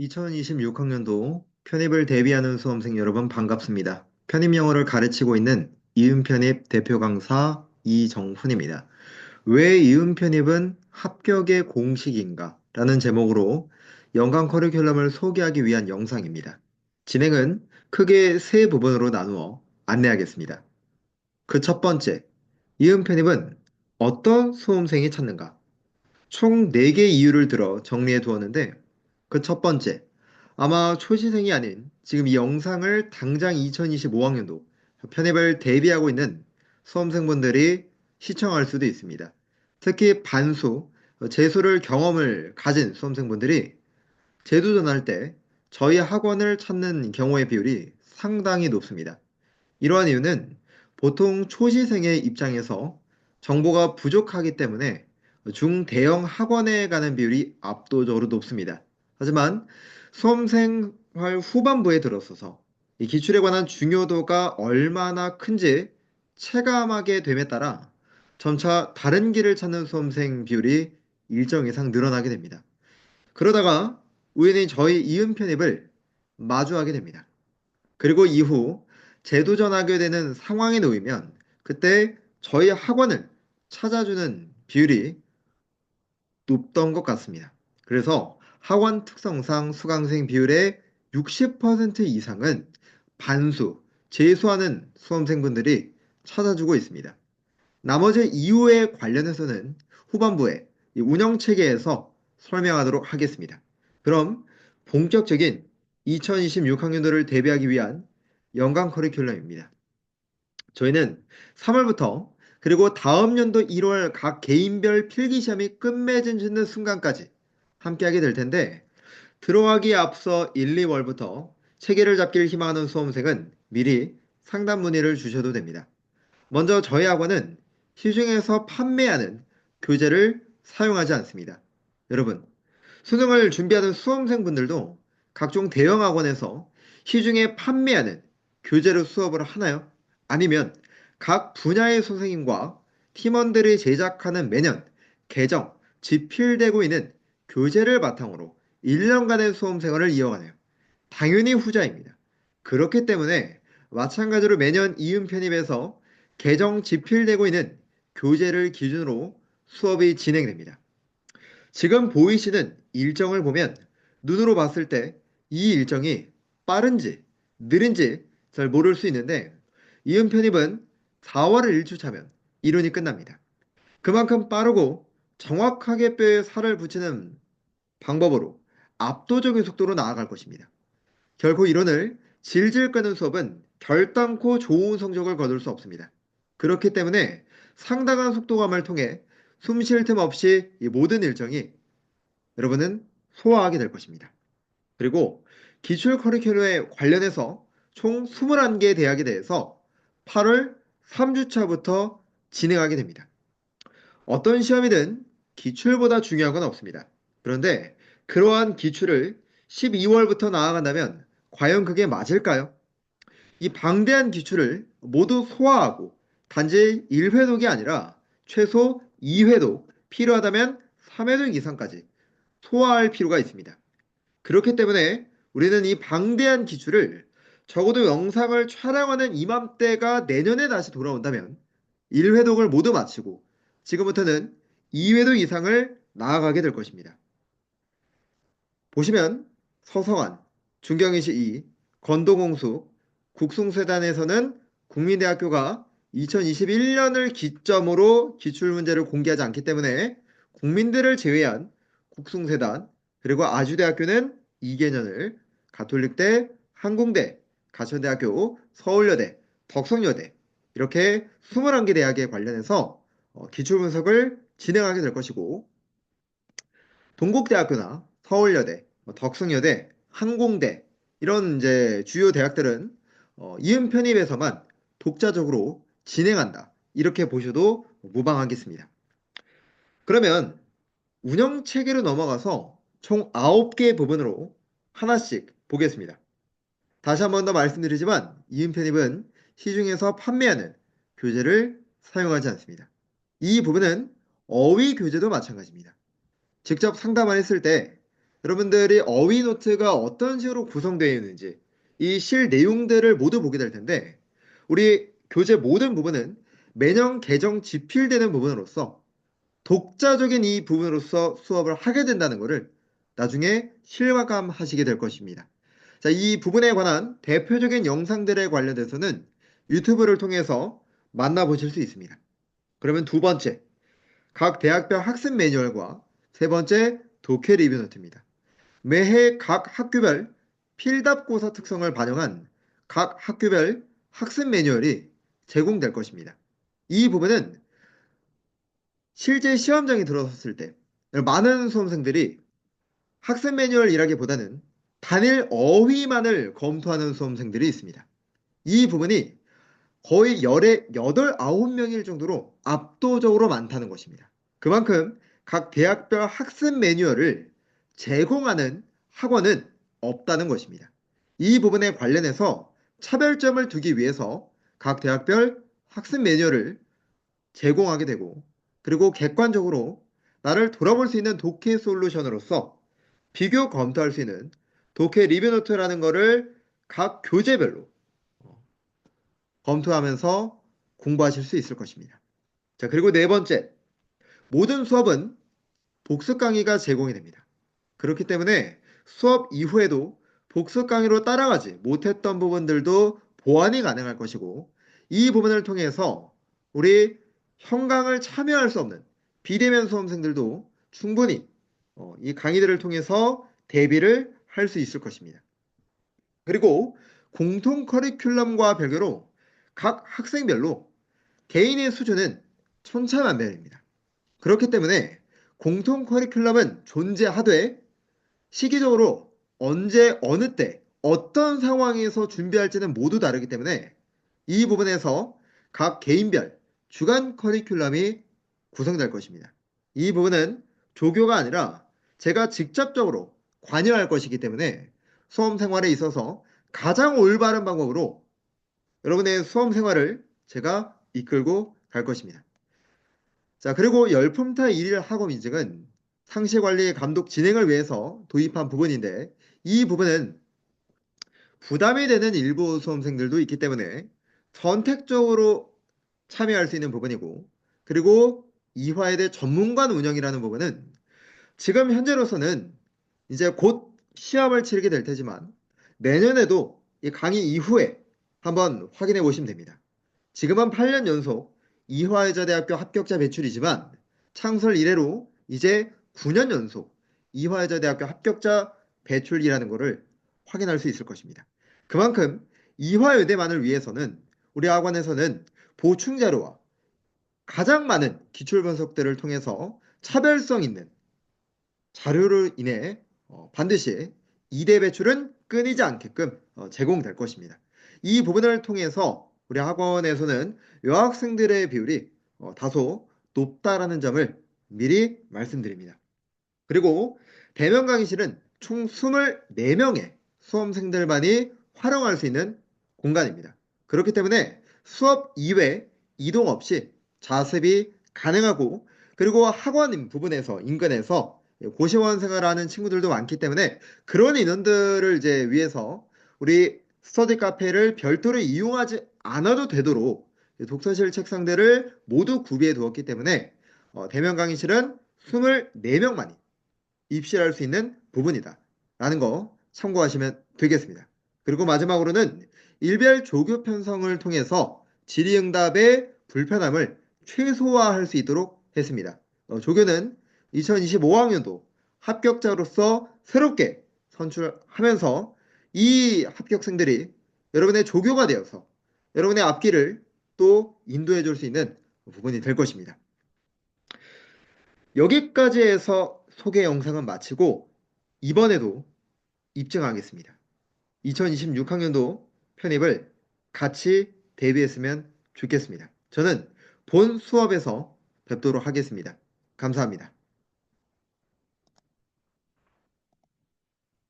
2026학년도 편입을 대비하는 수험생 여러분 반갑습니다. 편입 영어를 가르치고 있는 이음 편입 대표 강사 이정훈입니다. 왜 이음 편입은 합격의 공식인가? 라는 제목으로 연간 커리큘럼을 소개하기 위한 영상입니다. 진행은 크게 세 부분으로 나누어 안내하겠습니다. 그 첫 번째, 이음 편입은 어떤 수험생이 찾는가? 총 4개 이유를 들어 정리해 두었는데 그 첫 번째, 아마 초시생이 아닌 지금 이 영상을 당장 2025학년도 편입을 대비하고 있는 수험생분들이 시청할 수도 있습니다. 특히 반수, 재수를 경험을 가진 수험생분들이 재도전할 때 저희 학원을 찾는 경우의 비율이 상당히 높습니다. 이러한 이유는 보통 초시생의 입장에서 정보가 부족하기 때문에 중대형 학원에 가는 비율이 압도적으로 높습니다. 하지만 수험생활 후반부에 들어서서 이 기출에 관한 중요도가 얼마나 큰지 체감하게 됨에 따라 점차 다른 길을 찾는 수험생 비율이 일정 이상 늘어나게 됩니다. 그러다가 우연히 저희 이음 편입을 마주하게 됩니다. 그리고 이후 재도전하게 되는 상황에 놓이면 그때 저희 학원을 찾아주는 비율이 높던 것 같습니다. 그래서 학원 특성상 수강생 비율의 60% 이상은 반수, 재수하는 수험생분들이 찾아주고 있습니다. 나머지 이유에 관련해서는 후반부에 운영체계에서 설명하도록 하겠습니다. 그럼 본격적인 2026학년도를 대비하기 위한 연간 커리큘럼입니다. 저희는 3월부터 그리고 다음 연도 1월 각 개인별 필기시험이 끝맺어지는 순간까지 함께 하게 될 텐데 들어가기에 앞서 1, 2월부터 체계를 잡기를 희망하는 수험생은 미리 상담 문의를 주셔도 됩니다. 먼저 저희 학원은 시중에서 판매하는 교재를 사용하지 않습니다. 여러분, 수능을 준비하는 수험생분들도 각종 대형 학원에서 시중에 판매하는 교재로 수업을 하나요? 아니면 각 분야의 선생님과 팀원들이 제작하는 매년 개정, 집필되고 있는 교재를 바탕으로 1년간의 수험 생활을 이어가네요. 당연히 후자입니다. 그렇기 때문에 마찬가지로 매년 이음 편입에서 개정 집필되고 있는 교재를 기준으로 수업이 진행됩니다. 지금 보이시는 일정을 보면 눈으로 봤을 때 이 일정이 빠른지 느린지 잘 모를 수 있는데 이음 편입은 4월을 1주 차면 이론이 끝납니다. 그만큼 빠르고 정확하게 뼈에 살을 붙이는 방법으로 압도적인 속도로 나아갈 것입니다. 결코 이론을 질질 끄는 수업은 결단코 좋은 성적을 거둘 수 없습니다. 그렇기 때문에 상당한 속도감을 통해 숨 쉴 틈 없이 이 모든 일정이 여러분은 소화하게 될 것입니다. 그리고 기출 커리큘럼에 관련해서 총 21개 대학에 대해서 8월 3주차부터 진행하게 됩니다. 어떤 시험이든 기출보다 중요한 건 없습니다. 그런데 그러한 기출을 12월부터 나아간다면 과연 그게 맞을까요? 이 방대한 기출을 모두 소화하고 단지 1회독이 아니라 최소 2회독, 필요하다면 3회독 이상까지 소화할 필요가 있습니다. 그렇기 때문에 우리는 이 방대한 기출을 적어도 영상을 촬영하는 이맘때가 내년에 다시 돌아온다면 1회독을 모두 마치고 지금부터는 2회독 이상을 나아가게 될 것입니다. 보시면 서성한, 중경이시 2, 건도공숙, 국숭세단에서는 국민대학교가 2021년을 기점으로 기출문제를 공개하지 않기 때문에 국민들을 제외한 국숭세단 그리고 아주대학교는 2개년을 가톨릭대, 항공대, 가천대학교, 서울여대, 덕성여대 이렇게 21개 대학에 관련해서 어, 기출분석을 진행하게 될 것이고 동국대학교나 서울여대, 뭐 덕성여대, 항공대 이런 이제 주요 대학들은 어, 이음 편입에서만 독자적으로 진행한다. 이렇게 보셔도 무방하겠습니다. 그러면 운영 체계로 넘어가서 총 9개 부분으로 하나씩 보겠습니다. 다시 한 번 더 말씀드리지만 이음 편입은 시중에서 판매하는 교재를 사용하지 않습니다. 이 부분은 어휘 교재도 마찬가지입니다. 직접 상담을 했을 때 여러분들이 어휘 노트가 어떤 식으로 구성되어 있는지 이 실 내용들을 모두 보게 될 텐데 우리 교재 모든 부분은 매년 개정 집필되는 부분으로서 독자적인 이 부분으로서 수업을 하게 된다는 것을 나중에 실감하시게 될 것입니다. 자, 이 부분에 관한 대표적인 영상들에 관련돼서는 유튜브를 통해서 만나보실 수 있습니다. 그러면 두 번째, 각 대학별 학습 매뉴얼과 세 번째, 독해 리뷰 노트입니다. 매해 각 학교별 필답고사 특성을 반영한 각 학교별 학습 매뉴얼이 제공될 것입니다. 이 부분은 실제 시험장에 들어섰을 때 많은 수험생들이 학습 매뉴얼이라기보다는 단일 어휘만을 검토하는 수험생들이 있습니다. 이 부분이 거의 열에 8, 9명일 정도로 압도적으로 많다는 것입니다. 그만큼 각 대학별 학습 매뉴얼을 제공하는 학원은 없다는 것입니다. 이 부분에 관련해서 차별점을 두기 위해서 각 대학별 학습 매뉴얼을 제공하게 되고 그리고 객관적으로 나를 돌아볼 수 있는 독해 솔루션으로서 비교 검토할 수 있는 독해 리뷰 노트라는 것을 각 교재별로 검토하면서 공부하실 수 있을 것입니다. 자, 그리고 네 번째. 모든 수업은 복습 강의가 제공이 됩니다. 그렇기 때문에 수업 이후에도 복습 강의로 따라가지 못했던 부분들도 보완이 가능할 것이고 이 부분을 통해서 우리 현강을 참여할 수 없는 비대면 수험생들도 충분히 어, 이 강의들을 통해서 대비를 할 수 있을 것입니다. 그리고 공통 커리큘럼과 별개로 각 학생별로 개인의 수준은 천차만별입니다. 그렇기 때문에 공통 커리큘럼은 존재하되 시기적으로 언제 어느 때 어떤 상황에서 준비할지는 모두 다르기 때문에 이 부분에서 각 개인별 주간 커리큘럼이 구성될 것입니다. 이 부분은 조교가 아니라 제가 직접적으로 관여할 것이기 때문에 수험 생활에 있어서 가장 올바른 방법으로 여러분의 수험 생활을 제가 이끌고 갈 것입니다. 자, 그리고 열품타 1일 학업 인증은 상시관리 감독 진행을 위해서 도입한 부분인데 이 부분은 부담이 되는 일부 수험생들도 있기 때문에 선택적으로 참여할 수 있는 부분이고 그리고 이화에대 전문관 운영이라는 부분은 지금 현재로서는 이제 곧 시험을 치르게 될 테지만 내년에도 이 강의 이후에 한번 확인해 보시면 됩니다. 지금은 8년 연속 이화여자대학교 합격자 배출이지만 창설 이래로 이제 9년 연속 이화여자대학교 합격자 배출이라는 것을 확인할 수 있을 것입니다. 그만큼 이화여대만을 위해서는 우리 학원에서는 보충 자료와 가장 많은 기출 분석들을 통해서 차별성 있는 자료를 인해 어, 반드시 2대 배출은 끊이지 않게끔 어, 제공될 것입니다. 이 부분을 통해서 우리 학원에서는 여학생들의 비율이 어, 다소 높다라는 점을 미리 말씀드립니다. 그리고 대면 강의실은 총 24명의 수험생들만이 활용할 수 있는 공간입니다. 그렇기 때문에 수업 이외 이동 없이 자습이 가능하고 그리고 학원 부분에서 인근에서 고시원 생활하는 친구들도 많기 때문에 그런 인원들을 이제 위해서 우리 스터디 카페를 별도로 이용하지 않아도 되도록 독서실 책상들을 모두 구비해 두었기 때문에 어, 대면 강의실은 24명만이 입실할 수 있는 부분이다. 라는 거 참고하시면 되겠습니다. 그리고 마지막으로는 일별 조교 편성을 통해서 질의응답의 불편함을 최소화할 수 있도록 했습니다. 어, 조교는 2025학년도 합격자로서 새롭게 선출하면서 이 합격생들이 여러분의 조교가 되어서 여러분의 앞길을 또 인도해 줄 수 있는 부분이 될 것입니다. 여기까지 해서 소개 영상은 마치고 이번에도 입증하겠습니다. 2026학년도 편입을 같이 대비했으면 좋겠습니다. 저는 본 수업에서 뵙도록 하겠습니다. 감사합니다.